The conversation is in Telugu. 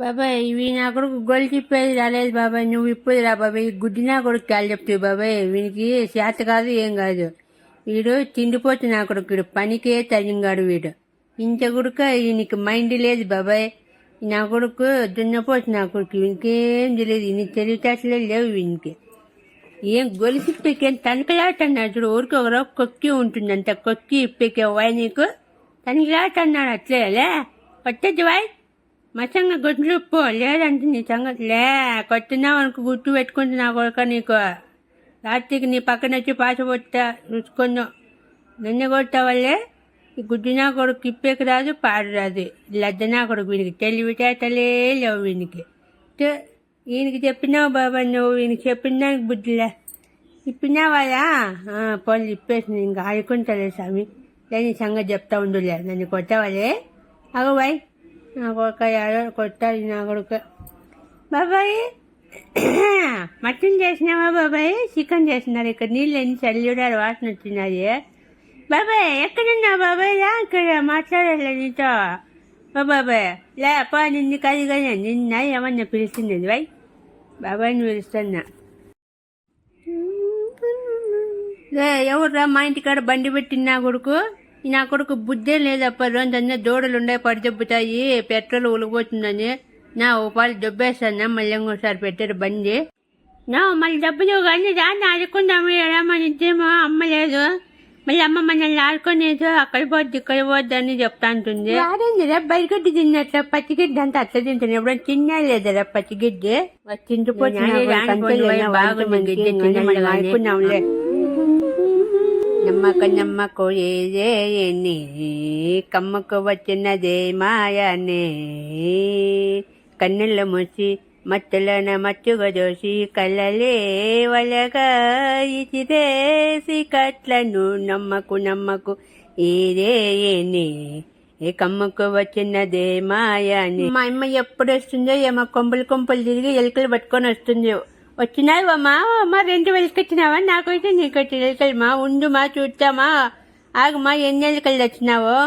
బాబాయ్ ఇవి నా కొడుకు గొల్లు తిప్పేది రాలేదు బాబాయ్. నువ్వు ఇప్పేది రా బాబాయ్. ఈ గుడ్డి నా కొడుకు కాలు చెప్తావు బాబాయ్. వీనికి చేత కాదు ఏం కాదు. వీడు తిండిపోతు నా కొడుకు. వీడు పనికే తగింగాడు వీడు. ఇంత కొడుక ఈయనకి మైండ్ లేదు బాబాయ్. నా కొడుకు దున్నపోతు నా కొడుకు. వీనికేం తెలియదు. ఈయన తెలివితేటలే లేవు వీనికి. ఏం గొలుసు ఇప్పేకేం తనకలాటన్నాడు చూడు. ఊరికి ఒకరో కొక్కి ఉంటుంది అంత కొక్కి ఇప్పేకే వాయ్ నీకు? తనకలాటన్నాడు అట్లేలే కొట్టద్దు వాయ్. మచ్చంగా గుడ్లు లేదంటే నీ సంగతి లే. కొట్టినావు అనుకో గుర్తు పెట్టుకుంటున్నా కొడుక నీకు. రాత్రికి నీ పక్కన వచ్చి పాస పొట్టా చూసుకున్నావు నిన్న కొట్టావల్లే ఈ గుడ్డినా కొడుకు కిప్పేకి రాదు పాడు రాదు. లద్దనా కొడుకు వీనికి తెలివితేటలే లేవు వీనికి. ఈయనకి చెప్పినావు బాబా నువ్వు ఈయనకి చెప్పిన దానికి బుద్ధిలే ఇప్పినావాయా పోనీ ఇప్పేసి ఇంకా ఆడుకుంటాలే స్వామి. లేని సంగతి చెప్తా ఉండులే నన్ను కొట్టావాలే. అగో బాయ్. నాకు ఒక ఎవరో కొట్టాలి నా కొడుకు. బాబాయ్! మటన్ చేసినావా బాబాయ్? చికెన్ చేసినారు. ఇక్కడ నీళ్ళు ఎన్ని చల్లుడారు వాసన వచ్చినది. బాబాయ్ ఎక్కడున్నావు బాబాయ్? రా ఇక్కడ మాట్లాడాలి నీతో. ఓ బాబాయ్ లేపా నిన్ను కాదు కానీ నిన్న ఏమన్నా పిలిచింది బాయ్ బాబాయ్ని పిలుస్తున్నా. లే ఎవర్రా మా ఇంటికాడ బండి పెట్టినా కొడుకు? నా కొడుకు బుద్ధే లేదప్ప రోజంతా దూడలు ఉండే పడి దెబ్బతాయి పెట్రోల్ ఉలిగిపోతుందని నా పాలు దెబ్బేస్తాను మళ్ళీ ఇంకోసారి పెట్టారు బండి. నా మళ్ళీ డబ్బులు కానీ దాన్ని ఆడుకుందాము ఎలా మన ఇద్దేమో అమ్మ లేదు. మళ్ళీ అమ్మ మనల్ని ఆడుకోలేదు అక్కడ పోద్ది ఇక్కడ పోద్ది అని చెప్తా ఉంటుంది బయటగడ్డి తిన్నట్ల పచ్చిగడ్డి అంతా అట్లా తింటాను ఎప్పుడైనా తిన్నా లేదరా పచ్చిగడ్డి? తింటుపోతున్నాంలే నమ్మక నమ్మకు ఏదే కమ్మకు వచ్చినదే మాయనే. కన్నుల మూసి మత్తులన మచ్చుగా దోసి కళ్ళలే వలగా ఇచిరేసి కట్లను నమ్మకు నమ్మకు ఏదే ఏ కమ్మకు వచ్చినదే మాయని. మా అమ్మ ఎప్పుడు వస్తుందో ఏమో కొంపులు కొంపులు తిరిగి ఎలుకలు పట్టుకొని వస్తుందో. వచ్చినావమ్మా అమ్మ రెండు వెలుకొచ్చినావా నాకైతే నీకు వచ్చి ఎలుకలు మా ఉండు మా ఆగమ్మా ఎన్ని ఎలుకలు వచ్చినావో?